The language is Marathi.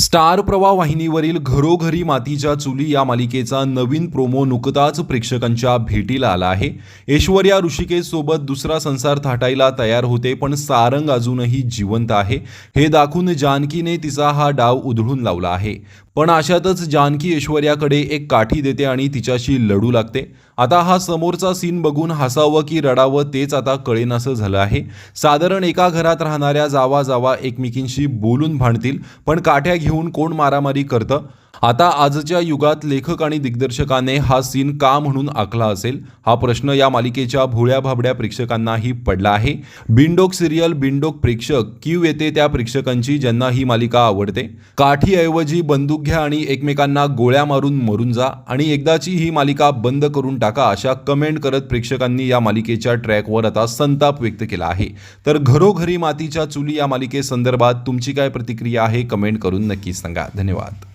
स्टार प्रवाह वाहिनीवरील घरोघरी मातीच्या चुली या मालिकेचा नवीन प्रोमो नुकताच प्रेक्षकांच्या भेटीला आला आहे. ऐश्वर्या ऋषिकेशसोबत दुसरा संसार थाटायला तयार होते पण सारंग अजूनही जिवंत आहे. हे दाखवून जानकीने तिचा हा डाव उधळून लावला आहे. पण अशातच जानकी ऐश्वर्याकडे एक काठी देते आणि तिच्याशी लढू लागते. आता हा समोरचा सीन बघून हसावं की रडावं तेच आता कळेनासं झालं आहे. साधारण एका घरात राहणाऱ्या जावा जावा एकमेकींशी बोलून भांडतील पण काठ्या घेऊन कोण मारामारी करतं? आता आजच्या युगात लेखक आणि दिग्दर्शकाने हा सीन का म्हणून आखला असेल? हा प्रश्न या मालिकेच्या भोळ्या भाबड्या प्रेक्षकांनाही पडला आहे. बिंडोक सिरियल बिंडोक प्रेक्षक क्यू येते त्या प्रेक्षकांची ज्यांना ही मालिका आवडते. काठीऐवजी बंदूक घ्या आणि एकमेकांना गोळ्या मारून मरून जा आणि एकदाची ही मालिका बंद करून टाका अशा कमेंट करत प्रेक्षकांनी या मालिकेच्या ट्रॅकवर आता संताप व्यक्त केला आहे. तर घरोघरी मातीच्या चुली या मालिकेसंदर्भात तुमची काय प्रतिक्रिया आहे? कमेंट करून नक्की सांगा. धन्यवाद.